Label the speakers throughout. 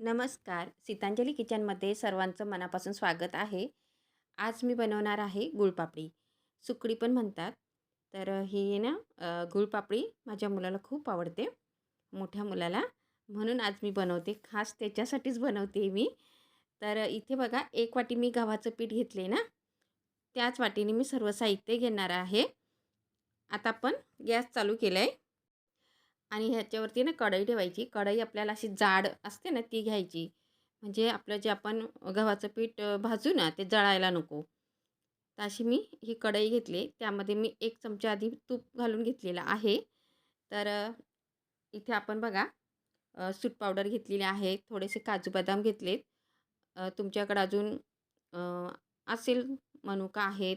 Speaker 1: नमस्कार. सीतांजली किचनमध्ये सर्वांचं मनापासून स्वागत आहे. आज मी बनवणार आहे गुळपापडी. सुकडी पण म्हणतात. तर ही ना गुळपापडी माझ्या मुलाला खूप आवडते. मोठ्या मुलाला. म्हणून आज मी बनवते. खास त्याच्यासाठीच बनवते मी. तर इथे बघा एक वाटी मी गव्हाचं पीठ घेतले ना त्याच वाटीने मी सर्व साहित्य घेणार आहे. आता आपण गॅस चालू केला आहे आणि ह्याच्यावरती ना कढई ठेवायची. कढई आपल्याला अशी जाड असते ना ती घ्यायची. म्हणजे आपलं जे आपण गव्हाचं पीठ भाजू ना ते जळायला नको. तर अशी मी ही कढई घेतली. त्यामध्ये मी एक चमचा आधी तूप घालून घेतलेलं आहे. तर इथे आपण बघा सूट पावडर घेतलेली आहे. थोडेसे काजू बदाम घेतलेत. तुमच्याकडं अजून असेल मनुका आहेत.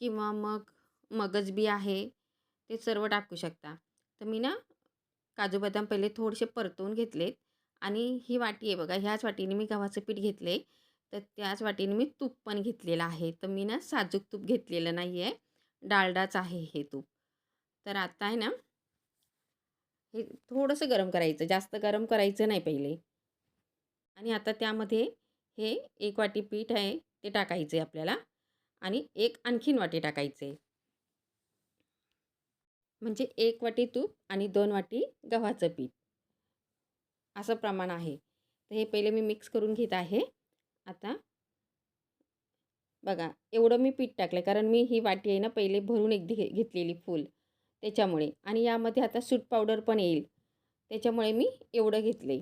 Speaker 1: किंवा मग मगज बी आहे. ते सर्व टाकू शकता. तर मी ना काजू बदाम पहिले थोडेसे परतवून घेतलेत आणि ही वाटी आहे बघा ह्याच वाटीने मी गव्हाचं पीठ घेतले. तर त्याच वाटीने मी तूप पण घेतलेलं आहे. तर मी ना साजूक तूप घेतलेलं नाही आहे. डालडाच आहे हे तूप. तर आता आहे ना हे थोडंसं गरम करायचं. जास्त गरम करायचं नाही पहिले. आणि आता त्यामध्ये हे एक वाटी पीठ आहे ते टाकायचं आहे आपल्याला. आणि एक आणखीन वाटी टाकायचे म्हणजे एक वाटी तूप आणि दोन वाटी गव्हाचं पीठ. असं प्रमाण आहे. तर हे पहिले मी मिक्स करून घेत आहे. आता बघा एवढं मी पीठ टाकलं कारण मी ही वाटी आहे ना पहिले भरून एक घे घेतलेली फुल त्याच्यामुळे. आणि यामध्ये आता सूट पावडर पण येईल. त्याच्यामुळे मी एवढं घेतले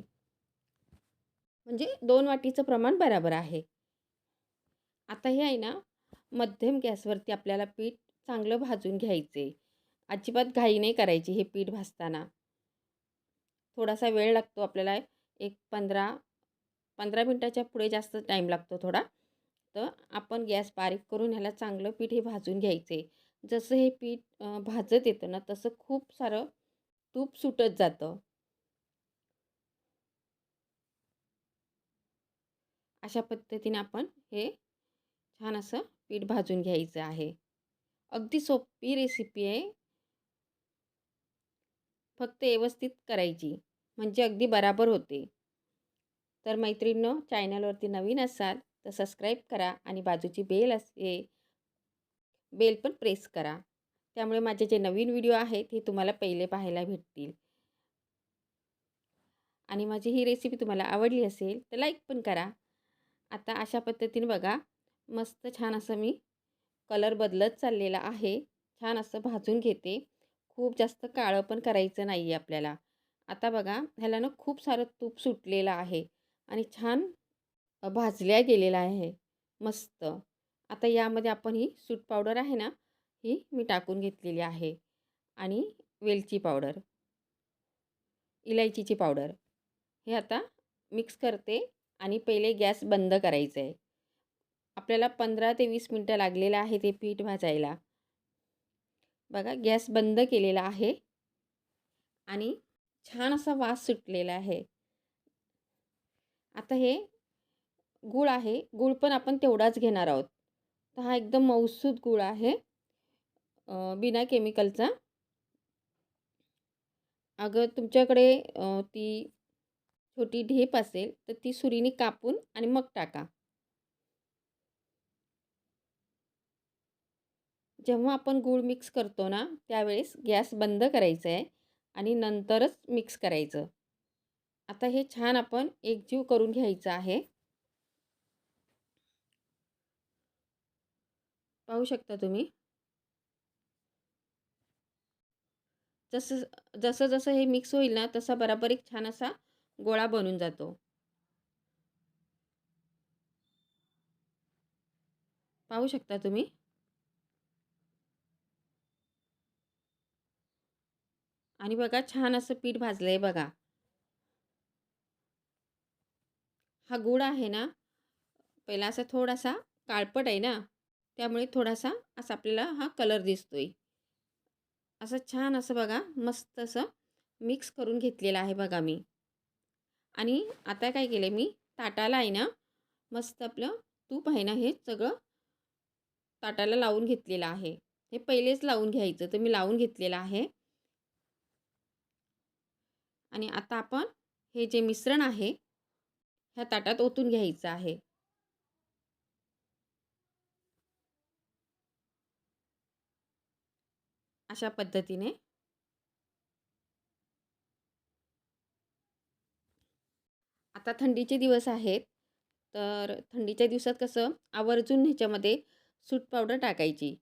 Speaker 1: म्हणजे दोन वाटीचं प्रमाण बराबर आहे. आता हे आहे ना मध्यम गॅसवरती आपल्याला पीठ चांगलं भाजून घ्यायचे अजिबात घाई नाही करायची हे पीठ भाजताना. थोडासा वेळ लागतो आपल्याला एक पंधरा पंधरा मिनटाच्या पुढे जास्त टाईम लागतो थोडा. तर आपण गॅस बारीक करून ह्याला चांगलं पीठ हे भाजून घ्यायचे. जसं हे पीठ भाजत येतं ना तसं खूप सारं तूप सुटत जातं. अशा पद्धतीने आपण हे छान असं पीठ भाजून घ्यायचं आहे. अगदी सोपी रेसिपी आहे. फक्त व्यवस्थित करायची. म्हणजे अगदी बराबर होते. तर मैत्रिणींनो चॅनलवरती नवीन असाल तर सबस्क्राईब करा आणि बाजूची बेल असते बेल पण प्रेस करा. त्यामुळे माझे जे नवीन व्हिडिओ आहेत हे तुम्हाला पहिले पाहायला भेटतील. आणि माझी ही रेसिपी तुम्हाला आवडली असेल तर लाईक पण करा. आता अशा पद्धतीने बघा मस्त छान असं मी कलर बदलत चाललेला आहे. छान असं भाजून घेते. खूप जास्त काळं पण करायचं नाही आहे आपल्याला. आता बघा ह्याला ना खूप सारं तूप सुटलेलं आहे आणि छान भाजल्या गेलेला आहे. मस्त. आता यामध्ये आपण ही सूट पावडर आहे ना ही मी टाकून घेतलेली आहे आणि वेलची पावडर. इलायचीची पावडर. हे आता मिक्स करते आणि पहिले गॅस बंद करायचं आहे आपल्याला पंधरा ते वीस मिनटं लागलेलं आहे ते पीठ भाजायला. बघा गॅस बंद केलेला आहे आणि छान असा वास सुटलेला आहे. आता हे गूळ आहे गूळ पण आपण तेवढाच घेणार आहोत. तर हा एकदम मौसूद गूळ आहे बिना केमिकलचा. अगं तुमच्याकडे ती छोटी ढेप असेल तर ती सुरीने कापून आणि मग टाका. जेव्हा आपण गूळ मिक्स करतो ना त्यावेळेस गॅस बंद करायचा आहे आणि नंतरच मिक्स करायचं. आता हे छान आपण एकजीव करून घ्यायचं आहे. पाहू शकता तुम्ही? जसं जसं जसं हे मिक्स होईल ना तसा बराबर एक छान असा गोळा बनून जातो. पाहू शकता तुम्ही? आणि बघा छान असं पीठ भाजलं आहे बघा. हा गुळ आहे ना पहिला असा थोडासा काळपट आहे ना त्यामुळे थोडासा असा आपल्याला हा कलर दिसतोय. असं छान असं बघा मस्त असं मिक्स करून घेतलेलं आहे बघा मी. आणि आता काय केलं मी ताटाला आहे ना मस्त आपलं तूप आहे ना हे सगळं ताटाला लावून घेतलेलं आहे. हे पहिलेच लावून घ्यायचं तर मी लावून घेतलेलं आहे. आणि आता आपण हे जे मिश्रण आहे ह्या ताटात ओतून घ्यायचं आहे. अशा पद्धतीने. आता थंडीचे दिवस आहेत तर थंडीच्या दिवसात कसं आवर्जून ह्याच्यामध्ये सूट पावडर टाकायची.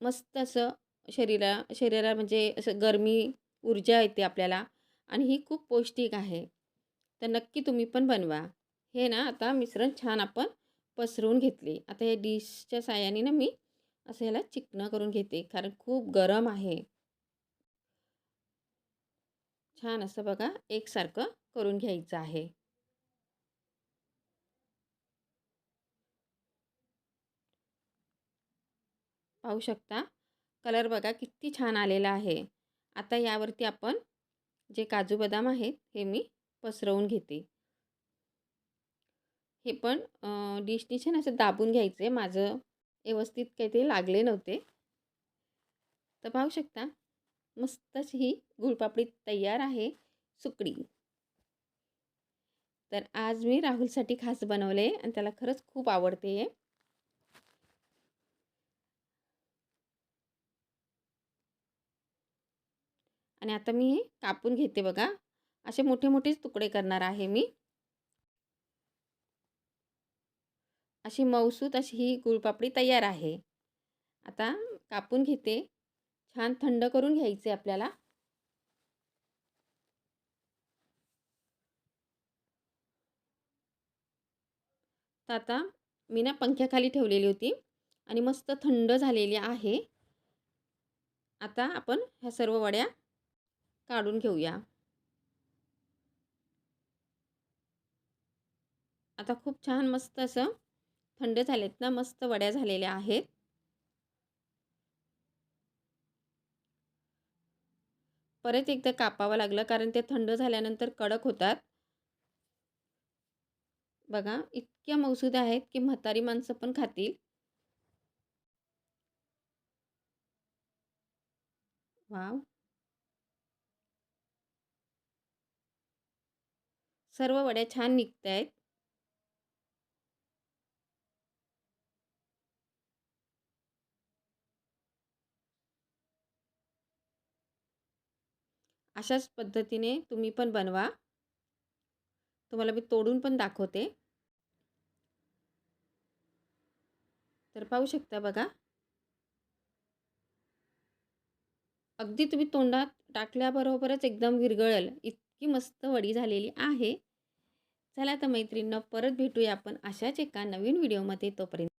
Speaker 1: मस्त असं शरीरा शरीरा म्हणजे असं गरमी ऊर्जा येते आपल्याला. आणि ही खूप पौष्टिक आहे. तर नक्की तुम्ही पण बनवा. हे ना आता मिश्रण छान आपण पसरवून घेतले. आता या डिशच्या साह्याने ना मी असं ह्याला चिकनं करून घेते कारण खूप गरम आहे. छान असं बघा एकसारखं करून घ्यायचं आहे. पाहू शकता? कलर बघा किती छान आलेला आहे. आता यावरती आपण जे काजू बदाम आहेत हे मी पसरवून घेते. हे पण डिशनी छान असं दाबून घ्यायचे. माझं व्यवस्थित काही ते लागले नव्हते. तर पाहू शकता मस्तच ही गुळपापडी तयार आहे सुकडी. तर आज मी राहुलसाठी खास बनवले आणि त्याला खरंच खूप आवडते आहे आणि आता मी हे कापून घेते बघा. असे मोठे मोठेच तुकडे करणार आहे मी. अशी मौसूत अशी ही गुळपापडी तयार आहे. आता कापून घेते. छान थंड करून घ्यायचे आपल्याला. तर आता मी ना पंख्याखाली ठेवलेली होती आणि मस्त थंड झालेली आहे. आता आपण ह्या सर्व वड्या काढून घेऊया. आता खूप छान मस्त असं थंड झालेत ना मस्त वड्या झालेल्या आहेत. परत एकदा कापावं लागलं कारण ते थंड झाल्यानंतर कडक होतात. बघा इतक्या मौसूद आहेत की म्हातारी माणसं पण खातील. वाव! सर्व वड्या छान निघत आहेत. अशाच पद्धतीने तुम्ही पण बनवा. तुम्हाला मी तोडून पण दाखवते. तर पाहू शकता बघा. अगदी तुम्ही तोंडात टाकल्याबरोबरच एकदम विरघळेल. इतकी मस्त वडी झालेली आहे. चला तर मैत्रिणींना परत भेटूया आपण अशाच एका नवीन व्हिडिओमध्ये. तोपर्यंत